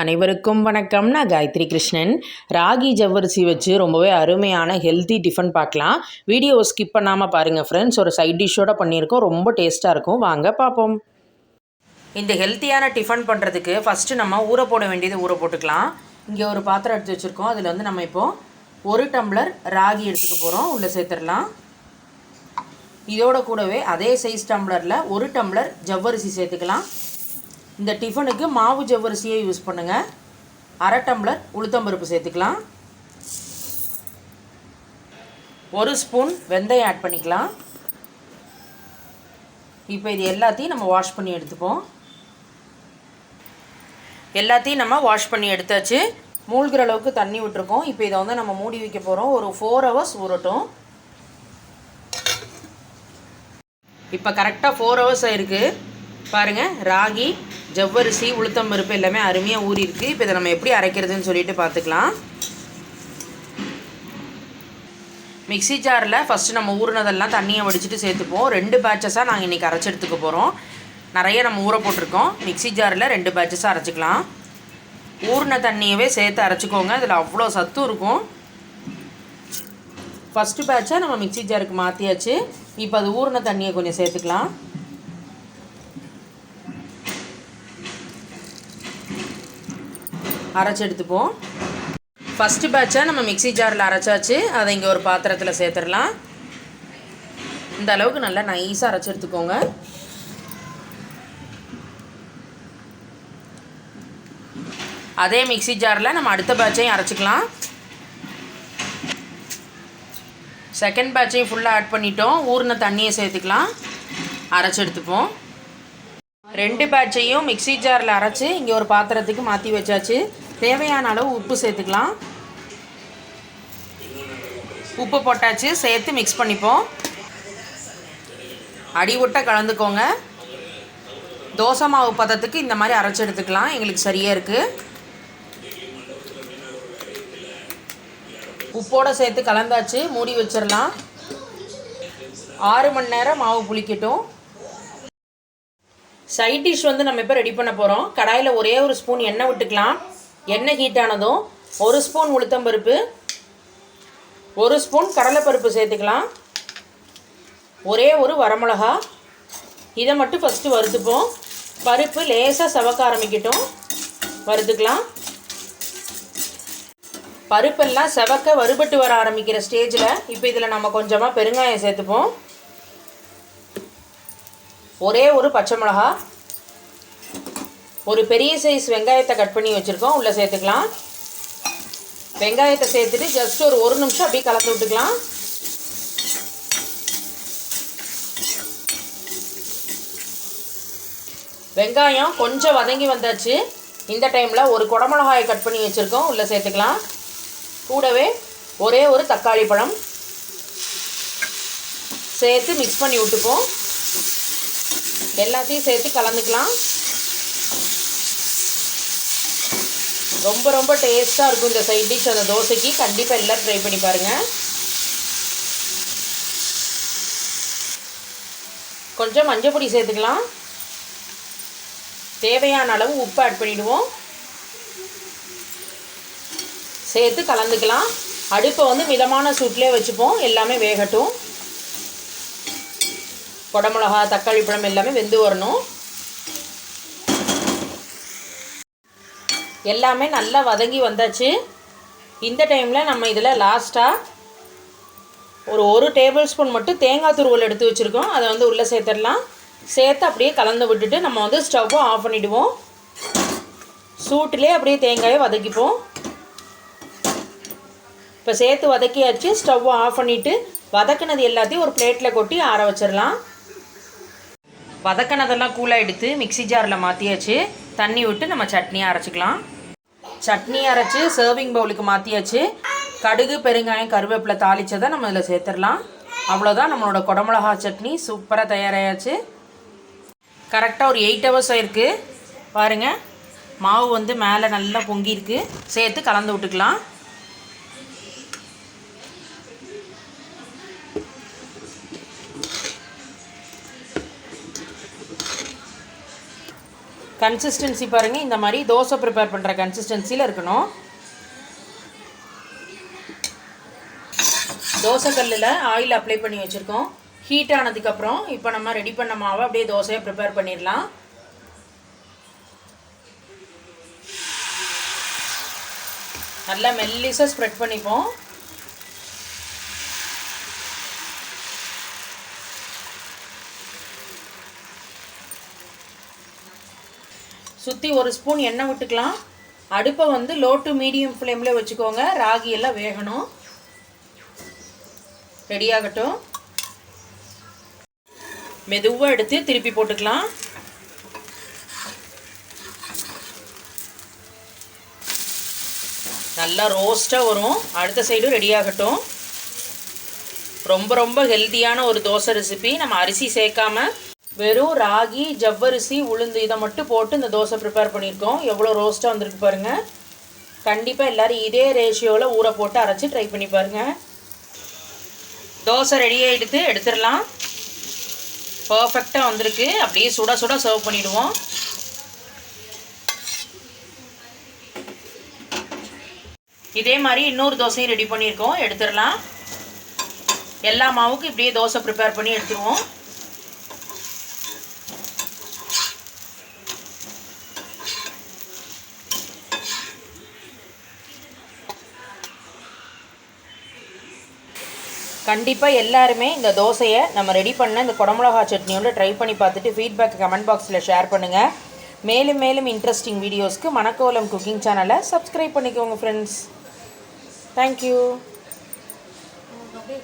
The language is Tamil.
அனைவருக்கும் வணக்கம். நான் காயத்ரி கிருஷ்ணன். ராகி ஜவ்வரிசி வச்சு ரொம்பவே அருமையான ஹெல்த்தி டிஃபன் பார்க்கலாம். வீடியோ ஸ்கிப் பண்ணாமல் பாருங்கள் ஃப்ரெண்ட்ஸ் ஒரு சைட் டிஷ்ஷோட பண்ணியிருக்கோம். ரொம்ப டேஸ்ட்டாக இருக்கும். வாங்க பார்ப்போம். இந்த ஹெல்த்தியான டிஃபன் பண்ணுறதுக்கு ஃபஸ்ட்டு நம்ம ஊற போட வேண்டியது ஊற போட்டுக்கலாம். இங்கே ஒரு பாத்திரம் எடுத்து வச்சுருக்கோம். அதில் வந்து நம்ம இப்போது ஒரு டம்ளர் ராகி எடுத்துக்க போகிறோம் உள்ளே சேர்த்துடலாம். இதோட கூடவே அதே சைஸ் டம்ளரில் ஒரு டம்ளர் ஜவ்வரிசி சேர்த்துக்கலாம். இந்த டிஃபனுக்கு மாவு ஜவ்வரிசியை யூஸ் பண்ணுங்கள் அரை டம்ளர் உளுத்தம்பருப்பு சேர்த்துக்கலாம். ஒரு ஸ்பூன் வெந்தயம் ஆட் பண்ணிக்கலாம். இப்போ இது எல்லாத்தையும் நம்ம வாஷ் பண்ணி எடுத்துப்போம். எல்லாத்தையும் நம்ம வாஷ் பண்ணி எடுத்தாச்சு. மூழ்கிற அளவுக்கு தண்ணி விட்டுருக்கோம். இப்போ இதை வந்து நம்ம மூடி வைக்க போகிறோம் ஒரு ஃபோர் ஹவர்ஸ் ஊறட்டும். இப்போ கரெக்டாக ஃபோர் ஹவர்ஸ் ஆயிருக்கு. பாருங்கள் ராகி ஜவ்வரிசி உளுத்தம் பருப்பு எல்லாமே அருமையாக ஊறி இருக்குது இப்போ இதை நம்ம எப்படி அரைக்கிறதுன்னு சொல்லிட்டு பார்த்துக்கலாம். மிக்ஸி ஜாரில் ஃபஸ்ட்டு நம்ம ஊறினதெல்லாம் தண்ணியை வடிச்சிட்டு சேர்த்துப்போம். ரெண்டு பேட்சஸாக நாங்கள் இன்றைக்கி அரைச்சி எடுத்துக்க போகிறோம் நிறைய நம்ம ஊற போட்டிருக்கோம். மிக்ஸி ஜாரில் ரெண்டு பேட்சஸாக அரைச்சிக்கலாம். ஊறின தண்ணியவே சேர்த்து அரைச்சிக்கோங்க. இதில் அவ்வளோ சத்தும் இருக்கும். ஃபஸ்ட்டு பேட்சாக நம்ம மிக்ஸி ஜாருக்கு மாற்றியாச்சு இப்போ அது ஊறின தண்ணியை கொஞ்சம் சேர்த்துக்கலாம். அரைச்சி எடுத்துப்போம். ஃபஸ்ட்டு பேட்சை நம்ம மிக்ஸி ஜாரில் அரைச்சாச்சு. அதை இங்கே ஒரு பாத்திரத்தில் சேர்த்துடலாம். இந்த அளவுக்கு நல்லா நைஸாக அரைச்சி எடுத்துக்கோங்க. அதே மிக்ஸி ஜாரில் நம்ம அடுத்த பேட்சையும் அரைச்சிக்கலாம். செகண்ட் பேட்சையும் ஃபுல்லாக ஆட் பண்ணிட்டோம். ஊறின தண்ணியை சேர்த்துக்கலாம். அரைச்சி எடுத்துப்போம். ரெண்டு பேட்சையும் மிக்ஸி ஜாரில் அரைச்சி இங்கே ஒரு பாத்திரத்துக்கு மாற்றி வச்சாச்சு. தேவையான அளவு உப்பு சேர்த்துக்கலாம். உப்பு போட்டாச்சு சேர்த்து மிக்ஸ் பண்ணிப்போம். அடி விட்ட கலந்துக்கோங்க. தோசை மாவு பதத்துக்கு இந்த மாதிரி அரைச்சி எடுத்துக்கலாம். எங்களுக்கு சரியாக இருக்குது உப்போடு சேர்த்து கலந்தாச்சு மூடி வச்சிடலாம் ஆறு மணி நேரம் மாவு புளிக்கட்டும். சைட் டிஷ் வந்து நம்ம இப்போ ரெடி பண்ண போகிறோம் கடாயில் ஒரே ஒரு ஸ்பூன் எண்ணெய் விட்டுக்கலாம். எண்ணெய் ஹீட் ஆனதும் ஒரு ஸ்பூன் உளுத்தம்பருப்பு ஒரு ஸ்பூன் கடலைப்பருப்பு சேர்த்துக்கலாம். ஒரே ஒரு வரமிளகா. இதை மட்டும் ஃபஸ்ட்டு வறுத்துப்போம். பருப்பு லேசாக சவக்க ஆரம்பிக்கட்டும். வறுத்துக்கலாம். பருப்பெல்லாம் செவக்க வறுபட்டு வர ஆரம்பிக்கிற ஸ்டேஜில் இப்போ இதில் நம்ம கொஞ்சமாக பெருங்காயம் சேர்த்துப்போம். ஒரே ஒரு பச்சை மிளகா ஒரு பெரிய சைஸ் வெங்காயத்தை கட் பண்ணி வச்சுருக்கோம். உள்ளே சேர்த்துக்கலாம். வெங்காயத்தை சேர்த்துட்டு ஜஸ்ட் ஒரு ஒரு நிமிஷம் அப்படியே கலந்து விட்டுக்கலாம். வெங்காயம் கொஞ்சம் வதங்கி வந்தாச்சு. இந்த டைமில் ஒரு குடமிளகாயை கட் பண்ணி வச்சுருக்கோம். உள்ளே சேர்த்துக்கலாம். கூடவே ஒரே ஒரு தக்காளி பழம் சேர்த்து மிக்ஸ் பண்ணி விட்டுப்போம். எல்லாத்தையும் சேர்த்து கலந்துக்கலாம். ரொம்ப ரொம்ப டேஸ்ட்டாக இருக்கும் இந்த சைட் டிஷ் அந்த தோசைக்கு. கண்டிப்பாக எல்லோரும் ட்ரை பண்ணி பாருங்கள் கொஞ்சம் மஞ்சள் பொடி சேர்த்துக்கலாம். தேவையான அளவு உப்பு ஆட் பண்ணிவிடுவோம் சேர்த்து கலந்துக்கலாம். அடுப்பை வந்து மிதமான சூட்லேயே வச்சுப்போம். எல்லாமே வேகட்டும். குடமிளகா தக்காளி பழம் எல்லாமே வெந்து வரணும். எல்லாமே நல்லா வதங்கி வந்தாச்சு. இந்த டைமில் நம்ம இதில் லாஸ்ட்டாக ஒரு ஒரு டேபிள் ஸ்பூன் மட்டும் தேங்காய் துருவல் எடுத்து வச்சுருக்கோம். அதை வந்து உள்ளே சேர்த்துடலாம். சேர்த்து அப்படியே கலந்து விட்டுட்டு நம்ம வந்து ஸ்டவ்வும் ஆஃப் பண்ணிவிடுவோம் சூட்டிலே அப்படியே தேங்காயை வதக்கிப்போம். இப்போ சேர்த்து வதக்கியாச்சு ஸ்டவ்வும் ஆஃப் பண்ணிவிட்டு வதக்கினது எல்லாத்தையும் ஒரு பிளேட்டில் கொட்டி ஆற வச்சிடலாம். வதக்கினதெல்லாம் கூலாக எடுத்து மிக்ஸி ஜாரில் மாற்றியாச்சு தண்ணி விட்டு நம்ம சட்னியை அரைச்சிக்கலாம். சட்னி அரைச்சி சர்விங் பவுலுக்கு மாற்றியாச்சு கடுகு பெருங்காயம் கருவேப்பிலை தாளித்ததை நம்ம இதில் சேர்த்துடலாம். அவ்வளோதான் நம்மளோட குடமிளகா சட்னி சூப்பராக தயாராகியாச்சு கரெக்டாக ஒரு எயிட் ஹவர்ஸ் ஆயிருக்கு. பாருங்கள் மாவு வந்து மேலே நல்லா பொங்கியிருக்கு. சேர்த்து கலந்து விட்டுக்கலாம். கன்சிஸ்டன்சி பாருங்கள் இந்த மாதிரி தோசை ப்ரிப்பேர் பண்ணுற கன்சிஸ்டன்சியில் இருக்கணும். தோசை கல்லில் ஆயில் அப்ளை பண்ணி வச்சுருக்கோம். ஹீட் ஆனதுக்கப்புறம் இப்போ நம்ம ரெடி பண்ண மாவை அப்படியே தோசையை ப்ரிப்பேர் பண்ணிடலாம். நல்லா மெல்லிஸாக ஸ்ப்ரெட் பண்ணிப்போம். சுற்றி ஒரு ஸ்பூன் எண்ணெய் விட்டுக்கலாம். அடுப்பை வந்து லோ டு மீடியம் ஃப்ளேமில் வச்சுக்கோங்க. ராகி எல்லாம் வேகணும். ரெடியாகட்டும் மெதுவாக எடுத்து திருப்பி போட்டுக்கலாம். நல்லா ரோஸ்ட்டாக வரும். அடுத்த சைடும் ரெடியாகட்டும் ரொம்ப ரொம்ப ஹெல்த்தியான ஒரு தோசை ரெசிபி நம்ம அரிசி சேர்க்காம வெறும் ராகி ஜவ்வரிசி உளுந்து இதை மட்டும் போட்டு இந்த தோசை ப்ரிப்பேர் பண்ணியிருக்கோம். எவ்வளோ ரோஸ்ட்டாக வந்திருக்கு பாருங்கள் கண்டிப்பாக எல்லோரும் இதே ரேஷியோவில் ஊற போட்டு அரைச்சி ட்ரை பண்ணி பாருங்கள் தோசை ரெடியாக எடுத்து எடுத்துடலாம். பர்ஃபெக்டாக வந்திருக்கு. அப்படியே சுட சுட சர்வ் பண்ணிவிடுவோம் இதே மாதிரி இன்னொரு தோசையும் ரெடி பண்ணியிருக்கோம். எடுத்துடலாம். எல்லா மாவுக்கும் இப்படியே தோசை ப்ரிப்பேர் பண்ணி எடுத்துருவோம். கண்டிப்பாக எல்லாருமே இந்த தோசையை நம்ம ரெடி பண்ண இந்த குடமிளகா சட்னியோட ட்ரை பண்ணி பார்த்துட்டு ஃபீட்பேக் கமெண்ட் பாக்ஸில் ஷேர் பண்ணுங்கள் மேலும் மேலும் இன்ட்ரெஸ்டிங் வீடியோஸ்க்கு மணக்கோலம் குக்கிங் சேனலை சப்ஸ்கிரைப் பண்ணிக்கோங்க ஃப்ரெண்ட்ஸ் தேங்க்யூ அப்படியே